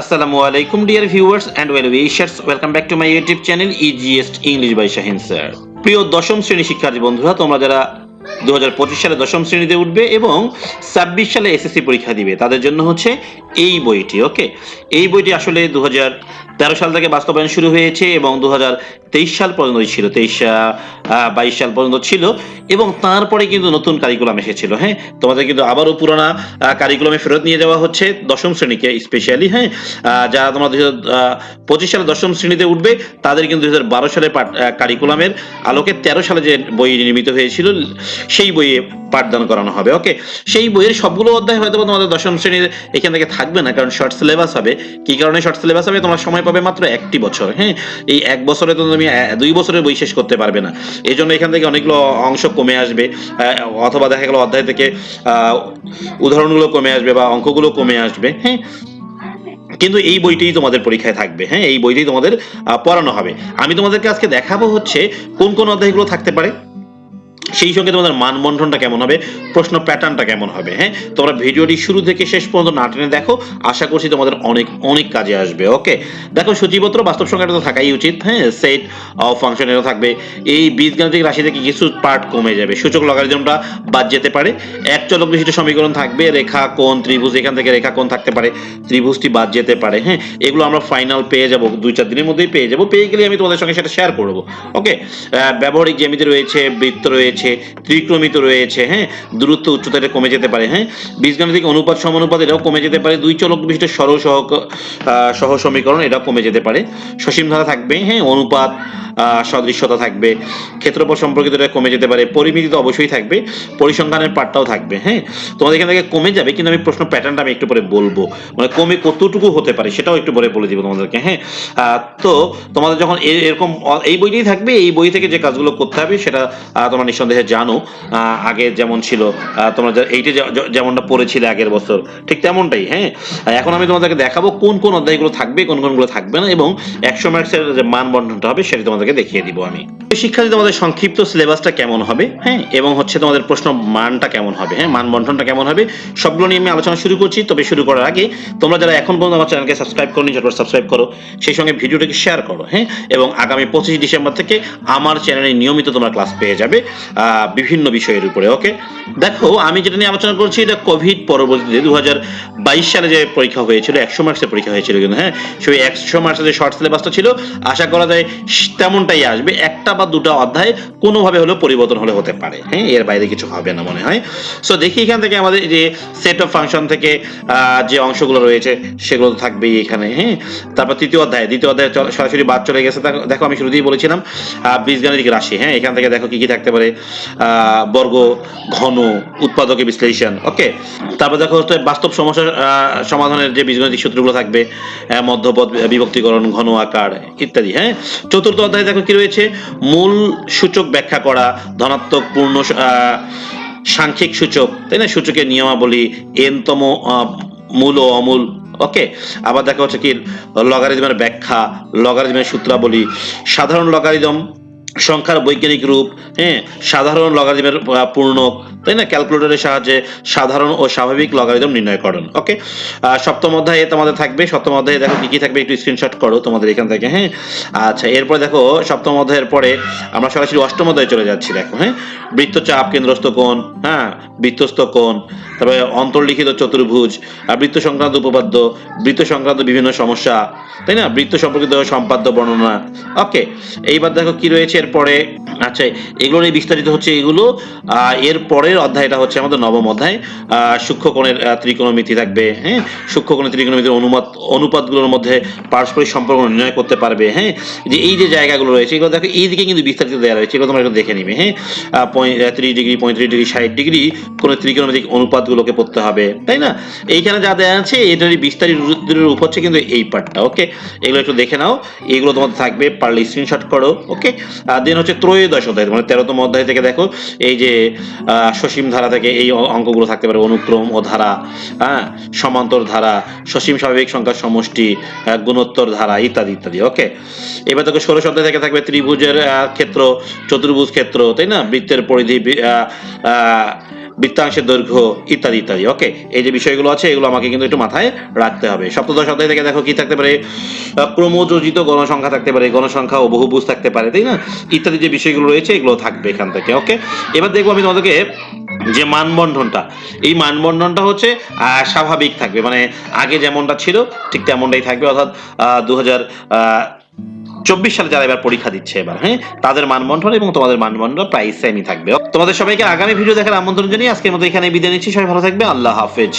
আসসালামু আলাইকুম, dear viewers and well wishers. Welcome back to my YouTube channel easiest English by Shahin sir. প্রিয় দশম শ্রেণি শিক্ষার্থী বন্ধুরা, তোমরা যারা দু হাজার পঁচিশ সালে দশম শ্রেণীতে উঠবে এবং ছাব্বিশ সালে এসএসসি পরীক্ষা দিবে, তাদের জন্য হচ্ছে এই বইটি, ওকে? এই বইটি আসলে দু হাজার তেরো সাল থেকে বাস্তবায়ন শুরু হয়েছে এবং দু তেইশ সাল পর্যন্ত ছিল, তেইশ বাইশ সাল পর্যন্ত ছিল এবং তারপরে কিন্তু নতুন কারিকুলাম এসেছিল হ্যাঁ? তোমাদের কিন্তু আবারও পুরোনা কারিকুলামে ফেরত নিয়ে যাওয়া হচ্ছে দশম শ্রেণীকে স্পেশালি হ্যাঁ? যারা তোমরা দুই পঁচিশ সালে দশম শ্রেণীতে উঠবে, তাদের কিন্তু হাজার বারো সালের পাঠ- কারিকুলামের আলোকে তেরো সালে যে বই নির্মিত হয়েছিল, সেই বইয়ে পাঠদান করানো হবে, ওকে? সেই বইয়ের সবগুলো অধ্যায় হয়তো তোমাদের দশম শ্রেণির এখান থেকে থাকবে না, কারণ শর্ট সিলেবাস হবে। কি কারণে শর্ট সিলেবাস হবে? তোমার সময় পাবে মাত্র একটি বছর হ্যাঁ? এই এক বছরে তো তুমি দুই বছরের বই শেষ করতে পারবে না। এই জন্য এখান থেকে অনেকগুলো অংশ কমে আসবে অথবা দেখা গেল অধ্যায় থেকে উদাহরণগুলো কমে আসবে বা অঙ্কগুলো কমে আসবে হ্যাঁ? কিন্তু এই বইটিই তোমাদের পরীক্ষায় থাকবে হ্যাঁ? এই বইটি তোমাদের পড়ানো হবে। আমি তোমাদেরকে আজকে দেখাবো হচ্ছে কোন কোন অধ্যায়গুলো থাকতে পারে। সেই সঙ্গে তোমাদের মানবন্ধনটা কেমন হবে? প্রশ্ন প্যাটার্নটা কেমন হবে? হ্যাঁ? তোমরা ভিডিওটি শুরু থেকে শেষ পর্যন্ত না টেনে দেখো। আশা করছি তোমাদের অনেক অনেক কাজে আসবে, ওকে? দেখো, সূচিপত্র বাস্তব সংখ্যাটা তো থাকাই উচিত হ্যাঁ? সেট ফাংশন এটা থাকবে। এই বীজগাণিতিক রাশি থেকে কিছু পার্ট কমে যাবে? সূচক লগারিদমটা বাদ যেতে পারে। এক চলক বিশিষ্ট সমীকরণ থাকবে, রেখা, কোণ, ত্রিভুজ, এখান থেকে রেখা, কোণ থাকতে পারে। ত্রিভুজটি বাদ যেতে পারে হ্যাঁ? এগুলো আমরা ফাইনাল পেয়ে যাব, দুই চার দিনের মধ্যেই পেয়ে যাব। পেয়ে গেলে আমি তোমাদের সঙ্গে সেটা শেয়ার করব, ওকে? ব্যবহারিক জ্যামিতি রয়েছে, বৃত্ত রয়েছে ত্রিক্রমিত রয়েছে হ্যাঁ? দূরত্ব উচ্চতা এটা কমে যেতে পারে হ্যাঁ? বীজগাণিতিক অনুপাত, সমানুপাত এটাও কমে যেতে পারে। দুই চলক বিশিষ্ট সরল সহ সহ সমীকরণ এটাও কমে যেতে পারে। সসীম ধারা থাকবে হ্যাঁ? অনুপাত সদৃশ্যতা থাকবে। ক্ষেত্রফল সম্পর্কিত এটা কমে যেতে পারে। পরিমিতি তো অবশ্যই থাকবে। পরিসংখ্যানের পার্টটাও থাকবে হ্যাঁ? তোমাদের এখান থেকে কমে যাবে, কিন্তু আমি প্রশ্ন প্যাটার্নটা আমি একটু পরে বলব। মানে কমে কতটুকু হতে পারে সেটাও একটু পরে বলে দিব তোমাদেরকে হ্যাঁ? তো তোমাদের যখন এরকম, এই বইটাই থাকবে, এই বই থেকে যে কাজগুলো করতে হবে সেটা তোমরা নিঃসন্দেহে জানো আগে যেমন ছিল তোমরা এইটা যেমনটা পড়েছিলে আগের বছর, ঠিক তেমনটাই হ্যাঁ? এখন আমি তোমাদেরকে দেখাবো কোন কোন অধ্যায়গুলো থাকবে, কোন কোনগুলো থাকবে না, এবং একশো মার্কসের যে মান বন্টনটা হবে সেটা তোমাদেরকে দেখিয়ে দিব আমি। শিক্ষার্থী, তোমাদের সংক্ষিপ্ত সিলেবাসটা কেমন হবে হ্যাঁ? এবং হচ্ছে তোমাদের প্রশ্ন মানটা কেমন হবে হ্যাঁ? মান বন্টনটা কেমন হবে, সবগুলো নিয়ে আমি আলোচনা শুরু করছি, তবে শুরু করার আগে তোমরা যারা এখন পর্যন্ত আমার চ্যানেলকে সাবস্ক্রাইব করনি, ঝটপট সাবস্ক্রাইব করো, সেই সঙ্গে ভিডিওটাকে শেয়ার করো হ্যাঁ? এবং আগামী পঁচিশ ডিসেম্বর থেকে আমার চ্যানেলে নিয়মিত তোমরা ক্লাস পেয়ে যাবে। বিভিন্ন বিষয়ের উপরে ওকে দেখো আমি যেটা নিয়ে আলোচনা করছি এটা কোভিড পরবর্তীতে দু সালে যে পরীক্ষা হয়েছিল একশো মার্কসের পরীক্ষা হয়েছিল কিন্তু হ্যাঁ? সেই একশো মার্কসের যে শর্ট সিলেবাসটা ছিল আশা করা যায় তেমনটাই আসবে একটা বা দুটা অধ্যায় কোনোভাবে হলেও পরিবর্তন হলে হতে পারে হ্যাঁ? এর বাইরে কিছু হবে না মনে হয়। সো দেখি এখান থেকে আমাদের যে সেট অফ ফাংশন থেকে যে অংশগুলো রয়েছে সেগুলো তো থাকবেই এখানে হ্যাঁ? তারপর তৃতীয় অধ্যায় দ্বিতীয় অধ্যায় সরাসরি বাদ চলে গেছে দেখো- আমি শুরুতেই বলেছিলাম আহ, বীজগাণিতিক রাশি হ্যাঁ? এখান থেকে দেখো কি কি থাকতে পারে। বর্গ ঘন উৎপাদকের বিশ্লেষণ ওকে তারপর দেখো হচ্ছে বাস্তব সমস্যার আহ, সমাধানের যে বীজগণিতিক সূত্রগুলো থাকবে মধ্যপদ বিভক্তিকরণ ঘন আকার ইত্যাদি হ্যাঁ? চতুর্থ অধ্যায়ে দেখো কি রয়েছে? মূল সূচক ব্যাখ্যা করা ধনাত্মক পূর্ণ সাংখ্যিক সূচক তাই না? সূচকের নিয়মাবলী এনতম মূল ও অমূল ওকে আবার দেখা হচ্ছে কি লগারিদমের ব্যাখ্যা লগারিদমের সূত্রাবলী সাধারণ লগারিদম সংখ্যার বৈজ্ঞানিক রূপ হ্যাঁ সাধারণ লগারিদমের পূর্ণক তাই না? ক্যালকুলেটরের সাহায্যে সাধারণ ও স্বাভাবিক লগারিদম নির্ণয়করণ ওকে সপ্তম অধ্যায়ে তোমাদের থাকবে, সপ্তম অধ্যায়ে দেখো কি কি থাকবে, একটু স্ক্রিনশট করো তোমাদের এখান থেকে হ্যাঁ? আচ্ছা এরপর দেখো সপ্তম অধ্যায়ের পরে আমরা সরাসরি অষ্টম অধ্যায়ে চলে যাচ্ছি, দেখো হ্যাঁ? বৃত্তচাপ কেন্দ্রস্থ কোণ হ্যাঁ বৃত্তস্থ কোণ, তারপরে অন্তর্লিখিত চতুর্ভুজ, আর বৃত্ত সংক্রান্ত উপপাদ্য, বৃত্ত সংক্রান্ত বিভিন্ন সমস্যা, তাই না? বৃত্ত সম্পর্কিত সম্পাদ্য বর্ণনা ওকে এইবার দেখো কি রয়েছে এরপরে আচ্ছা এগুলো নিয়ে বিস্তারিত হচ্ছে এগুলো। এর পরের অধ্যায়টা হচ্ছে আমাদের নবম অধ্যায়। সূক্ষ্মকোণের ত্রিকোণমিতি থাকবে হ্যাঁ? সূক্ষ্মকোণের ত্রিকোণমিতির অনুপাত অনুপাতগুলোর মধ্যে পারস্পরিক সম্পর্ক নির্ণয় করতে পারবে হ্যাঁ? যে এই যে জায়গাগুলো রয়েছে, এগুলো দেখো এই দিকে কিন্তু বিস্তারিত দেওয়া রয়েছে, এগুলো তোমরা একটু দেখে নিবে হ্যাঁ? ত্রিশ ডিগ্রি, পঁয়ত্রিশ ডিগ্রি, ষাট ডিগ্রি কোন ত্রিকোণমিতিক অনুপাতগুলোকে পড়তে হবে, তাই না? এইখানে যা দেওয়া আছে, এটারই বিস্তারিত রূপ হচ্ছে কিন্তু এই পার্টটা ওকে? এগুলো একটু দেখে নাও, এগুলো তোমাদের থাকবে, পারলে স্ক্রিনশট করো, ওকে? দেন হচ্ছে ত্রয়োদশ অধ্যায় মানে তেরোতম অধ্যায় থেকে দেখো, এই যে সসীম ধারা থেকে এই অঙ্কগুলো থাকতে পারে, অনুক্রম ও ধারা হ্যাঁ সমান্তর ধারা, সসীম স্বাভাবিক সংখ্যার সমষ্টি গুণোত্তর ধারা, ইত্যাদি ইত্যাদি ওকে এবার দেখো ষোলো অধ্যায় থেকে থাকবে ত্রিভুজের ক্ষেত্র, চতুর্ভুজ ক্ষেত্র, তাই না? বৃত্তের পরিধি বৃত্তাংশের দৈর্ঘ্য ইত্যাদি ইত্যাদি। ওকে এই যে বিষয়গুলো আছে, এগুলো আমাকে কিন্তু একটু মাথায় রাখতে হবে। সপ্তদশ অধ্যায় থেকে দেখো কি থাকতে পারে? ক্রমযোজিত গণসংখ্যা থাকতে পারে, গণসংখ্যা ও বহুভুজ থাকতে পারে, তাই না? ইত্যাদি যে বিষয়গুলো রয়েছে, এগুলো থাকবে এখান থেকে ওকে এবার দেখব আমি তোমাদেরকে যে মানবন্ধনটা। এই মানবন্ধনটা হচ্ছে স্বাভাবিক থাকবে। মানে আগে যেমনটা ছিল, ঠিক তেমনটাই থাকবে। অর্থাৎ দু হাজার চব্বিশ সালে যারা এবার পরীক্ষা দিচ্ছে এবার হ্যাঁ তাদের মানবন্ধন এবং তোমাদের মানবন্ধন প্রায় সেমই থাকবে। তোমাদের সবাইকে আগামী ভিডিও দেখার আমন্ত্রণ জানিয়ে আজকের মতো এখানে বিদায় নিচ্ছি। সবাই ভালো থাকবে। আল্লাহ হাফেজ।